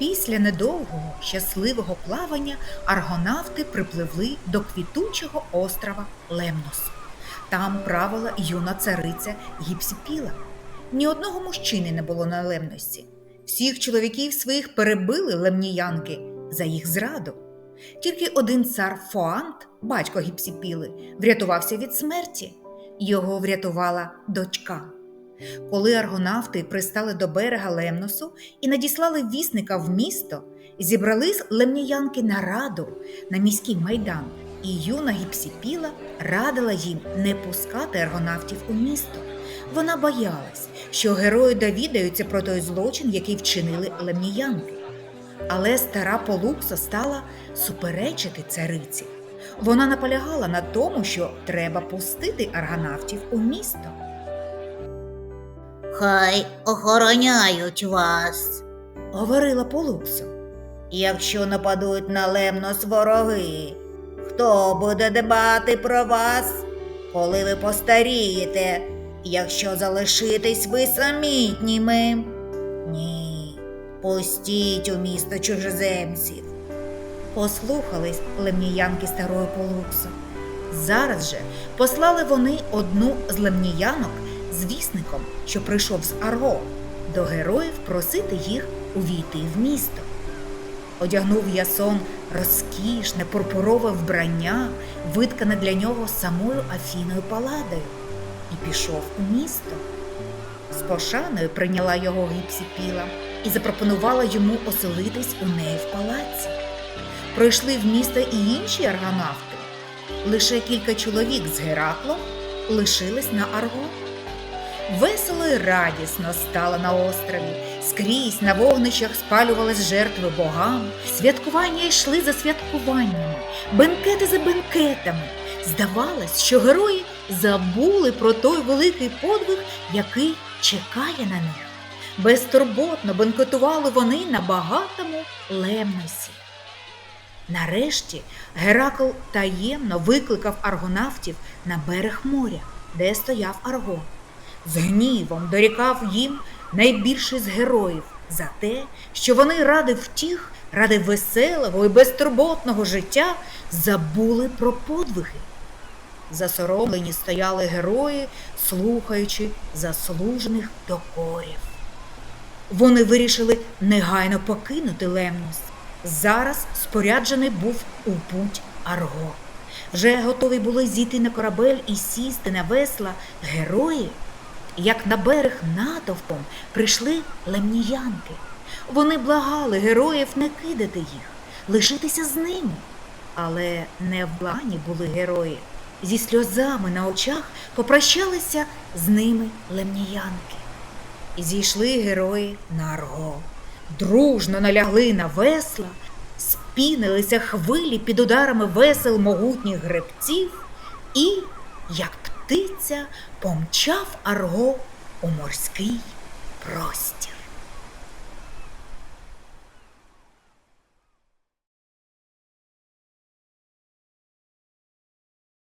Після недовгого щасливого плавання аргонавти припливли до квітучого острова Лемнос. Там правила юна цариця Гіпсіпіла. Ні одного мужчини не було на Лемносі. Всіх чоловіків своїх перебили лемніянки за їх зраду. Тільки один цар Фоант, батько Гіпсіпіли, врятувався від смерті. Його врятувала дочка. Коли аргонавти пристали до берега Лемносу і надіслали вісника в місто, зібрались лемніянки на раду на міський майдан, і юна Гіпсіпіла радила їм не пускати аргонавтів у місто. Вона боялась, що герої довідаються про той злочин, який вчинили лемніянки. Але стара Полукса стала суперечити цариці. Вона наполягала на тому, що треба пустити аргонавтів у місто. Хай охороняють вас. говорила Полуксо. Якщо нападуть на Лемнос вороги, хто буде дбати про вас, коли ви постарієте, якщо залишитесь ви самітніми? Ні, пустіть у місто чужеземців. Послухались лемніянки старої Полуксо. Зараз же послали вони одну з лемніянок з вісником, що прийшов з Арго, до героїв просити їх увійти в місто. Одягнув Ясон розкішне пурпурове вбрання, виткане для нього самою Афіною Паладою, і пішов у місто. З пошаною прийняла його Гіпсіпіла і запропонувала йому оселитись у неї в палаці. Пройшли в місто і інші аргонавти. Лише кілька чоловік з Гераклом лишились на Арго. Весело і радісно стало на острові. Скрізь на вогнищах спалювались жертви богам, святкування йшли за святкуваннями, бенкети за бенкетами. Здавалось, що герої забули про той великий подвиг, який чекає на них. Безтурботно бенкетували вони на багатому лемносі. Нарешті Геракл таємно викликав аргонавтів на берег моря, де стояв Арго. З гнівом дорікав їм найбільший з героїв за те, що вони ради втіх, ради веселого і безтурботного життя забули про подвиги. Засоромлені стояли герої, слухаючи заслужених докорів. Вони вирішили негайно покинути Лемнос. Зараз споряджений був у путь Арго. Вже готові були зійти на корабель і сісти на весла герої, як на берег натовпом прийшли лемніянки. Вони благали героїв не кидати їх, лишитися з ними. Але не в плані були герої. Зі сльозами на очах попрощалися з ними лемніянки. І зійшли герої на Арго. Дружно налягли на весла, спінилися хвилі під ударами весел могутніх гребців і, як птиця, помчав Арго у морський простір.